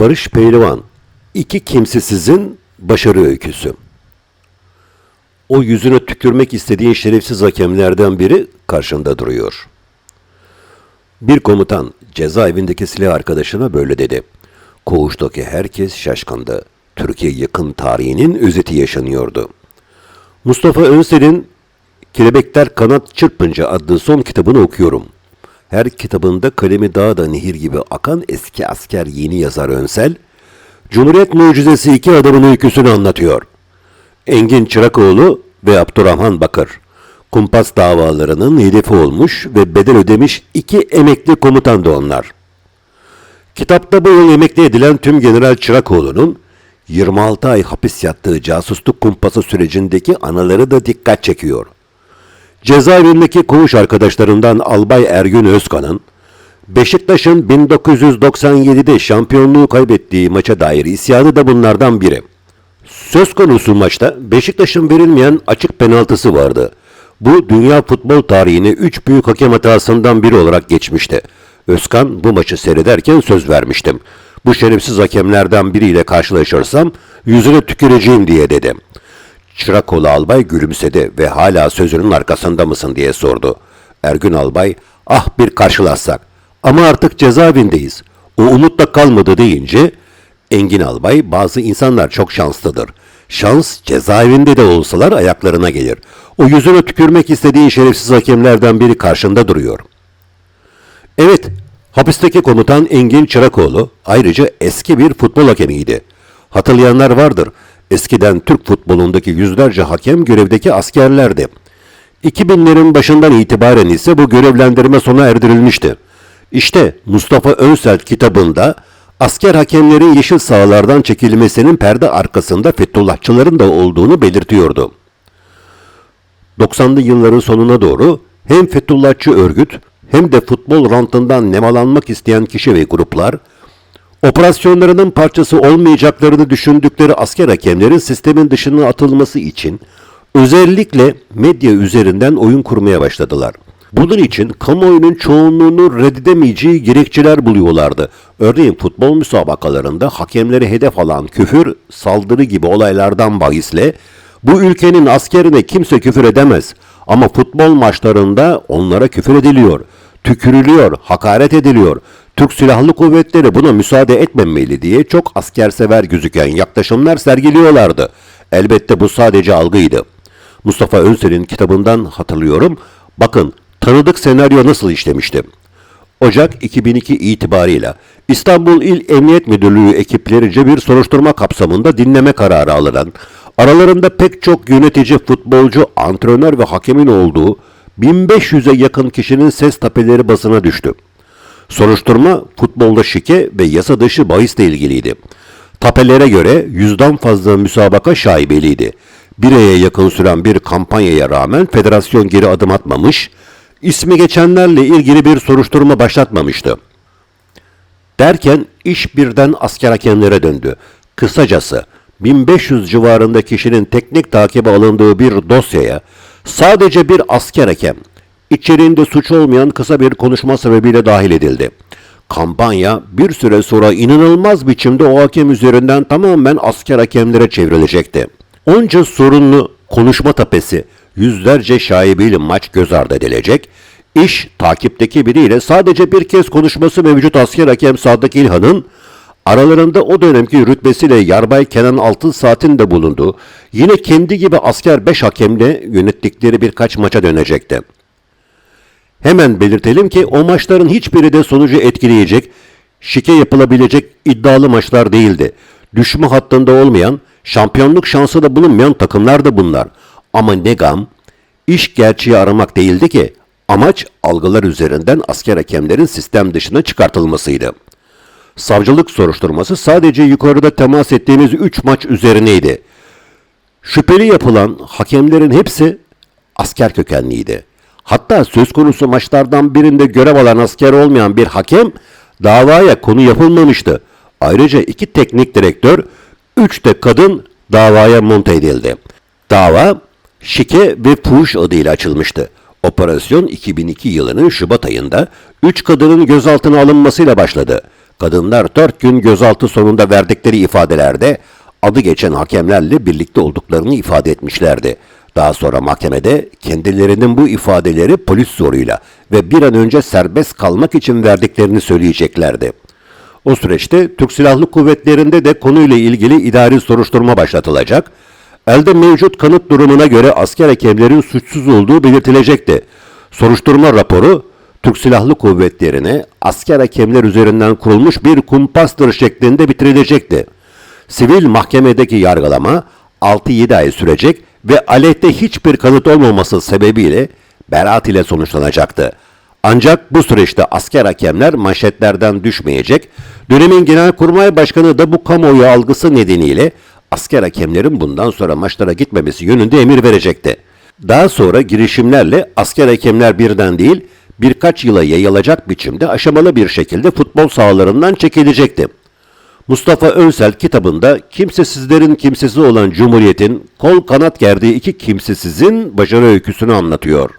Barış Pehlivan, iki kimsesizin başarı öyküsü. O yüzüne tükürmek istediğin şerefsiz hakemlerden biri karşında duruyor. Bir komutan cezaevindeki silah arkadaşına böyle dedi. Koğuştaki herkes şaşkındı. Türkiye yakın tarihinin özeti yaşanıyordu. Mustafa Önsel'in Kelebekler Kanat Çırpınca adlı son kitabını okuyorum. Her kitabında kalemi daha da nehir gibi akan eski asker yeni yazar Önsel, Cumhuriyet mucizesi iki adamın öyküsünü anlatıyor. Engin Çırakoğlu ve Abdurrahman Bakır, kumpas davalarının hedefi olmuş ve bedel ödemiş iki emekli komutandı onlar. Kitapta bu yıl emekli edilen tüm General Çırakoğlu'nun 26 ay hapis yattığı casusluk kumpası sürecindeki anıları da dikkat çekiyor. Cezaevindeki koğuş arkadaşlarından Albay Ergün Özkan'ın Beşiktaş'ın 1997'de şampiyonluğu kaybettiği maça dair isyanı da bunlardan biri. Söz konusu maçta Beşiktaş'ın verilmeyen açık penaltısı vardı. Bu dünya futbol tarihine 3 büyük hakem hatasından biri olarak geçmişti. Özkan bu maçı seyrederken söz vermiştim. Bu şerefsiz hakemlerden biriyle karşılaşırsam yüzüne tüküreceğim diye dedi. Çırakoğlu albay gülümsedi ve hala sözünün arkasında mısın diye sordu. Ergün albay, ah bir karşılaşsak ama artık cezaevindeyiz. O umut da kalmadı deyince Engin albay bazı insanlar çok şanslıdır. Şans cezaevinde de olsalar ayaklarına gelir. O yüzüne tükürmek istediğin şerefsiz hakemlerden biri karşında duruyor. Evet, hapisteki komutan Engin Çırakoğlu ayrıca eski bir futbol hakemiydi. Hatırlayanlar vardır. Eskiden Türk futbolundaki yüzlerce hakem görevdeki askerlerdi. 2000'lerin başından itibaren ise bu görevlendirme sona erdirilmişti. İşte Mustafa Önsel kitabında asker hakemlerin yeşil sahalardan çekilmesinin perde arkasında Fethullahçıların da olduğunu belirtiyordu. 90'lı yılların sonuna doğru hem Fethullahçı örgüt hem de futbol rantından nemalanmak isteyen kişi ve gruplar operasyonlarının parçası olmayacaklarını düşündükleri asker hakemlerin sistemin dışına atılması için özellikle medya üzerinden oyun kurmaya başladılar. Bunun için kamuoyunun çoğunluğunu reddedemeyeceği gerekçeler buluyorlardı. Örneğin futbol müsabakalarında hakemleri hedef alan küfür, saldırı gibi olaylardan bahisle bu ülkenin askerine kimse küfür edemez ama futbol maçlarında onlara küfür ediliyor, tükürülüyor, hakaret ediliyor. Türk Silahlı Kuvvetleri buna müsaade etmemeli diye çok askersever gözüken yaklaşımlar sergiliyorlardı. Elbette bu sadece algıydı. Mustafa Önsel'in kitabından hatırlıyorum. Bakın tanıdık senaryo nasıl işlemişti. Ocak 2002 itibarıyla İstanbul İl Emniyet Müdürlüğü ekiplerince bir soruşturma kapsamında dinleme kararı alınan, aralarında pek çok yönetici, futbolcu, antrenör ve hakemin olduğu 1500'e yakın kişinin ses tapeleri basına düştü. Soruşturma futbolda şike ve yasa dışı bahisle ilgiliydi. Tapelere göre yüzden fazla müsabaka şaibeliydi. Bir aya yakın süren bir kampanyaya rağmen federasyon geri adım atmamış, ismi geçenlerle ilgili bir soruşturma başlatmamıştı. Derken iş birden asker hakemlere döndü. Kısacası 1500 civarında kişinin teknik takibe alındığı bir dosyaya sadece bir asker hakem, içeriğinde suç olmayan kısa bir konuşma sebebiyle dahil edildi. Kampanya bir süre sonra inanılmaz biçimde o hakem üzerinden tamamen asker hakemlere çevrilecekti. Onca sorunlu konuşma tapesi, yüzlerce şaibeyle maç göz ardı edilecek, iş takipteki biriyle sadece bir kez konuşması mevcut asker hakem Sadık İlhan'ın aralarında o dönemki rütbesiyle Yarbay Kenan Altın Saat'in de bulunduğu yine kendi gibi asker 5 hakemle yönettikleri birkaç maça dönecekti. Hemen belirtelim ki o maçların hiçbiri de sonucu etkileyecek, şike yapılabilecek iddialı maçlar değildi. Düşme hattında olmayan, şampiyonluk şansı da bulunmayan takımlar da bunlar. Ama ne gam, iş gerçeği aramak değildi ki, amaç algılar üzerinden asker hakemlerin sistem dışına çıkartılmasıydı. Savcılık soruşturması sadece yukarıda temas ettiğimiz 3 maç üzerineydi. Şüpheli yapılan hakemlerin hepsi asker kökenliydi. Hatta söz konusu maçlardan birinde görev alan asker olmayan bir hakem davaya konu yapılmamıştı. Ayrıca iki teknik direktör, üç de kadın davaya monte edildi. Dava şike ve fuhuş adıyla açılmıştı. Operasyon 2002 yılının Şubat ayında 3 kadının gözaltına alınmasıyla başladı. Kadınlar 4 gün gözaltı sonunda verdikleri ifadelerde adı geçen hakemlerle birlikte olduklarını ifade etmişlerdi. Daha sonra mahkemede kendilerinin bu ifadeleri polis zoruyla ve bir an önce serbest kalmak için verdiklerini söyleyeceklerdi. O süreçte Türk Silahlı Kuvvetleri'nde de konuyla ilgili idari soruşturma başlatılacak. Elde mevcut kanıt durumuna göre asker hakemlerin suçsuz olduğu belirtilecekti. Soruşturma raporu Türk Silahlı Kuvvetleri'ne asker hakemler üzerinden kurulmuş bir kumpastır şeklinde bitirilecekti. Sivil mahkemedeki yargılama 6-7 ay sürecek ve aleyhte hiçbir kanıt olmaması sebebiyle beraat ile sonuçlanacaktı. Ancak bu süreçte asker hakemler manşetlerden düşmeyecek. Dönemin Genelkurmay Başkanı da bu kamuoyu algısı nedeniyle asker hakemlerin bundan sonra maçlara gitmemesi yönünde emir verecekti. Daha sonra girişimlerle asker hakemler birden değil birkaç yıla yayılacak biçimde aşamalı bir şekilde futbol sahalarından çekilecekti. Mustafa Önsel kitabında kimsesizlerin kimsesi olan Cumhuriyet'in kol kanat gerdiği iki kimsesizin başarı öyküsünü anlatıyor.